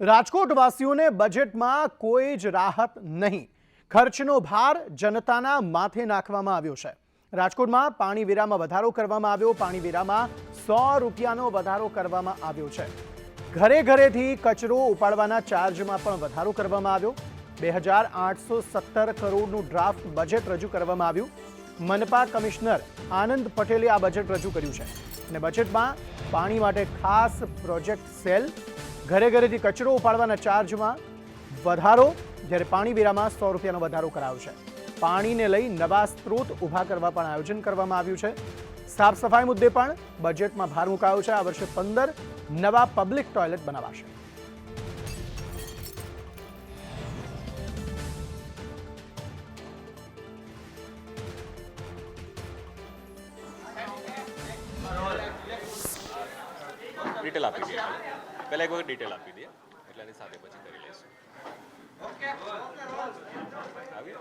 રાજકોટવાસીઓને બજેટમાં કોઈ જ રાહત નહીં. ખર્ચનો ભાર જનતાના માથે નાખવામાં આવ્યો છે. રાજકોટમાં પાણી વેરામાં વધારો કરવામાં આવ્યો. પાણી વેરામાં સો રૂપિયાનો વધારો કરવામાં આવ્યો છે. ઘરે ઘરેથી કચરો ઉપાડવાના ચાર્જમાં પણ વધારો કરવામાં આવ્યો. બે હજાર આઠસો સત્તર કરોડનું ડ્રાફ્ટ બજેટ રજૂ કરવામાં આવ્યું. મનપા કમિશનર આનંદ પટેલે આ બજેટ રજૂ કર્યું છે. અને બજેટમાં પાણી માટે ખાસ પ્રોજેક્ટ સેલ ઘરે ઘરેથી કચરો ઉપાડવાના ચાર્જમાં વધારો, જ્યારે પાણી વેરામાં સો રૂપિયાનો વધારો કરાયો છે. પાણીને લઈ નવા સ્ત્રોત ઊભા કરવા પણ આયોજન કરવામાં આવ્યું છે. સાફ સફાઈ મુદ્દે પણ બજેટમાં ભાર મુકાયો છે. આ વર્ષે પંદર નવા પબ્લિક ટોયલેટ બનાવાશે. ડિટેલ આપી પહેલાં એક વખત ડિટેલ આપી દઈએ. એટલે એની સાથે પછી કરી લઈશું. આવી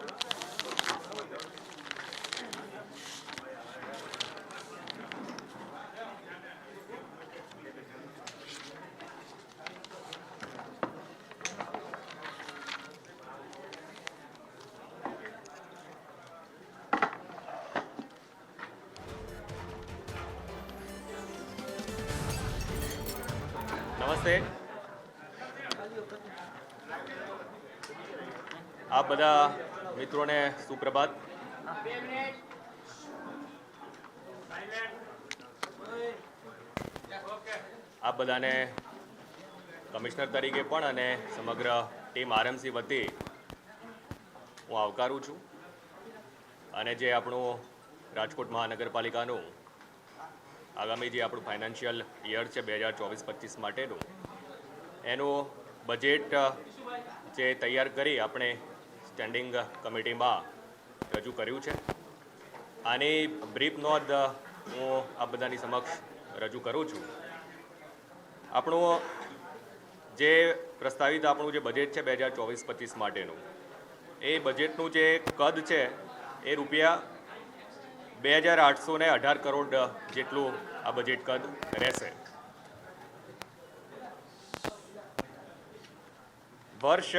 નમસ્તે. આપ બધા મિત્રોને સુપ્રભાત. આપ બધાને કમિશનર તરીકે પણ અને સમગ્ર ટીમ આરએમસી વતી હું આવકારું છું. અને જે આપણું રાજકોટ મહાનગરપાલિકાનું આગામી જે આપણું ફાઇનાન્શિયલ યર છે બે હજાર ચોવીસ પચીસ માટેનું, એનું બજેટ જે તૈયાર કરી આપણે સ્ટેન્ડિંગ કમિટીમાં રજૂ કર્યું છે. આની બ્રીફ નોંધ હું આ બધાની સમક્ષ રજૂ કરું છું. આપણું જે પ્રસ્તાવિત આપણું જે બજેટ છે બે હજાર ચોવીસ પચીસ માટેનું, એ બજેટનું જે કદ છે, એ રૂપિયા બે હજાર આઠસો ને અઢાર કરોડ જેટલું આ બજેટ કદ રહેશે. વર્ષ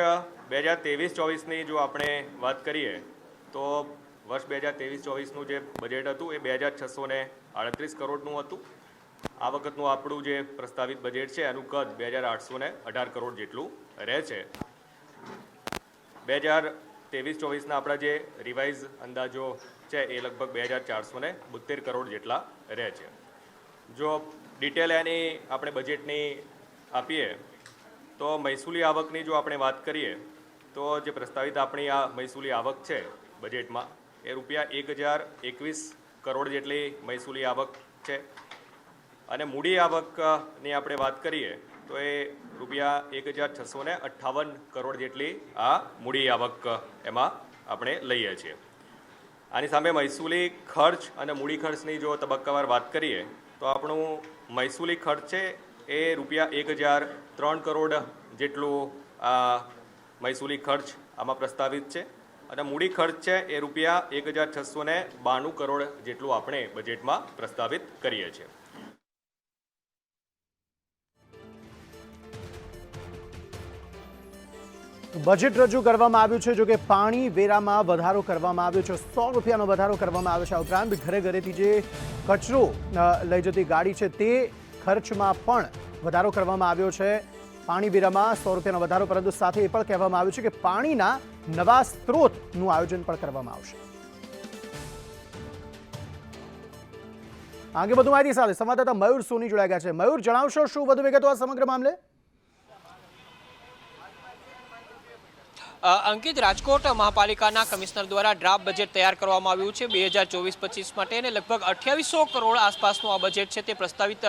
બે હજાર ત્રેવીસ ચોવીસની જો આપણે વાત કરીએ, તો વર્ષ બે હજાર ત્રેવીસ ચોવીસનું જે બજેટ હતું, એ બે હજાર છસો ને આડત્રીસ કરોડનું હતું. આ વખતનું આપણું જે પ્રસ્તાવિત બજેટ છે, એનું કદ બે હજાર આઠસો અઢાર કરોડ જેટલું રહે છે. બે હજાર ત્રેવીસ ચોવીસના આપણા જે રિવાઇઝ અંદાજો છે એ લગભગ બે હજાર ચારસો ને બોતેર કરોડ જેટલા રહે છે. જો ડિટેલ એની આપણે બજેટની આપીએ, તો મહેસૂલી આવકની જો આપણે વાત કરીએ, તો જે પ્રસ્તાવિત આપણી આ મહેસૂલી આવક છે બજેટમાં, એ રૂપિયા એક હજાર એકવીસ કરોડ જેટલી મહેસૂલી આવક છે. અને મૂડી આવકની આપણે વાત કરીએ તો એ રૂપિયા એક હજાર છસો ને અઠ્ઠાવન કરોડ જેટલી આ મૂડી આવક એમાં આપણે લઈએ છીએ. આની સામે મહેસૂલી ખર્ચ અને મૂડી ખર્ચની જો તબક્કાવાર વાત કરીએ, તો આપણું મહેસૂલી ખર્ચ છે એ રૂપિયા એક હજાર ત્રણ કરોડ જેટલું આ મહેસૂલી ખર્ચ આમાં પ્રસ્તાવિત છે અને મૂડી ખર્ચ છે એ રૂપિયા એક હજાર છસો બાણું કરોડ જેટલું આપણે બજેટમાં પ્રસ્તાવિત કરીએ છીએ. બજેટ રજૂ કરવામાં આવ્યું છે. જો કે પાણી વેરામાં વધારો કરવામાં આવ્યો છે. સો રૂપિયાનો વધારો કરવામાં આવ્યો છે આ ઉપરાંત ઘરે ઘરેથી જે કચરો લઈ જતી ગાડી છે તે ખર્ચમાં પણ વધારો કરવામાં આવ્યો છે. પાણી વેરામાં સો રૂપિયાનો વધારો, પરંતુ સાથે એ પણ કહેવામાં આવ્યું છે કે પાણીના નવા સ્ત્રોતનું આયોજન પણ કરવામાં આવશે. આગે વધુ માહિતી સાથે સંવાદદાતા મયુર સોની જોડાઈ ગયા છે. મયુર, જણાવશો શું વધુ વિગતો આ સમગ્ર મામલે? અંકિત રાજકોટ મહાપાલિકાના કમિશનર દ્વારા ડ્રાફ્ટ બજેટ તૈયાર કરવામાં આવ્યું છે. બે હજાર ચોવીસ પચીસ માટે અને લગભગ અઠ્યાવીસો કરોડ આસપાસનું આ બજેટ છે તે પ્રસ્તાવિત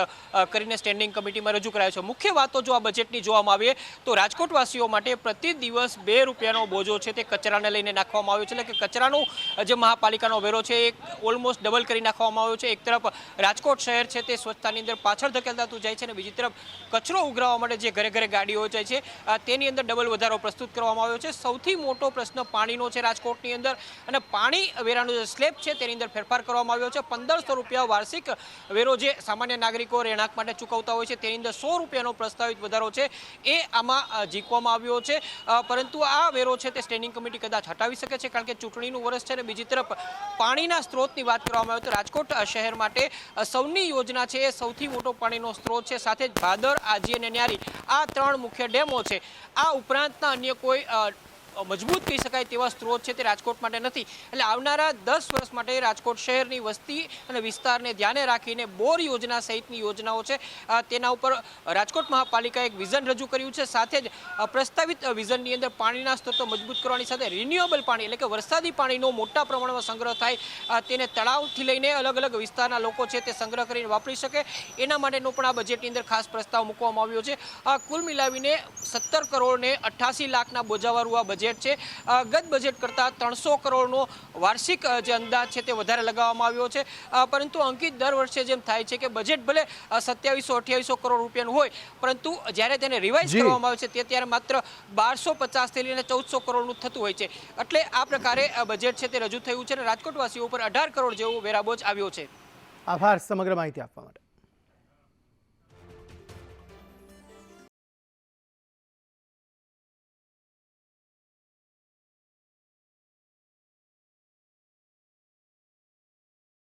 કરીને સ્ટેન્ડિંગ કમિટીમાં રજૂ કરાયો છે. મુખ્ય વાતો જો આ બજેટની જોવામાં આવે તો રાજકોટવાસીઓ માટે પ્રતિ દિવસ બે રૂપિયાનો બોજો છે તે કચરાને લઈને નાખવામાં આવ્યો છે. એટલે કે કચરાનો જે મહાપાલિકાનો વેરો છે એ ઓલમોસ્ટ ડબલ કરી નાખવામાં આવ્યો છે. એક તરફ રાજકોટ શહેર છે તે સ્વચ્છતાની અંદર પાછળ ધકેલતાતું જાય છે અને બીજી તરફ કચરો ઉઘરાવવા માટે જે ઘરે ઘરે ગાડીઓ જાય છે તેની અંદર ડબલ વધારો પ્રસ્તુત કરવામાં આવ્યો છે. સૌથી મોટો પ્રશ્ન પાણીનો છે રાજકોટની અંદર. અને પાણી વેરાનો જે સ્લેબ છે તેની અંદર ફેરફાર કરવામાં આવ્યો છે. પંદરસો રૂપિયા વાર્ષિક વેરો જે સામાન્ય નાગરિકો રહેણાંક માટે ચૂકવતા હોય છે, તેની અંદર સો રૂપિયાનો પ્રસ્તાવિત વધારો છે. એ આમાં જીકવામાં આવ્યો છે. પરંતુ આ વેરો છે તે સ્ટેન્ડિંગ કમિટી કદાચ હટાવી શકે છે, કારણ કે ચૂંટણીનું વર્ષ છે અને બીજી તરફ પાણીના સ્ત્રોતની વાત કરવામાં આવે તો રાજકોટ શહેર માટે સૌની યોજના છે એ સૌથી મોટો પાણીનો સ્ત્રોત છે. સાથે જ ભાદર, આજી અને ન્યારી આ ત્રણ મુખ્ય ડેમો છે. આ ઉપરાંતના અન્ય કોઈ મજબૂત કહી શકાય તેવા સ્ત્રોત છે તે રાજકોટ માટે નથી. એટલે આવનારા દસ વર્ષ માટે રાજકોટ શહેરની વસ્તી અને વિસ્તારને ધ્યાને રાખીને બોર યોજના સહિતની યોજનાઓ છે. તેના ઉપર રાજકોટ મહાપાલિકાએ એક વિઝન રજૂ કર્યું છે. સાથે જ પ્રસ્તાવિત વિઝનની અંદર પાણીના સ્ત્રોતો મજબૂત કરવાની સાથે રિન્યુએબલ પાણી એટલે કે વરસાદી પાણીનો મોટા પ્રમાણમાં સંગ્રહ થાય. તેને તળાવથી લઈને અલગ અલગ વિસ્તારના લોકો છે તે સંગ્રહ કરીને વાપરી શકે. એના માટેનો પણ આ બજેટની અંદર ખાસ પ્રસ્તાવ મૂકવામાં આવ્યો છે. આ કુલ મિલાવીને સત્તર કરોડને અઠ્ઠાસી લાખના બોજાવાળું આ બજેટ છે. ગત બજેટ કરતાં ત્રણસો કરોડનો વાર્ષિક જે અંદાજ છે તે વધારે લગાવવામાં આવ્યો છે. પરંતુ અંકિત દર વર્ષે જેમ થાય છે કે બજેટ ભલે સત્યાવીસો અઠ્યાવીસો કરોડ રૂપિયાનું હોય પરંતુ જ્યારે તેને રિવાઇઝ કરવામાં આવે છે તે ત્યારે માત્ર બારસો પચાસથી લઈને ચૌદસો કરોડનું થતું હોય છે. એટલે આ પ્રકારે બજેટ છે તે રજૂ થયું છે અને રાજકોટવાસીઓ ઉપર અઢાર કરોડ જેવો વેરાબોજ આવ્યો છે. આભાર સમગ્ર માહિતી આપવા માટે.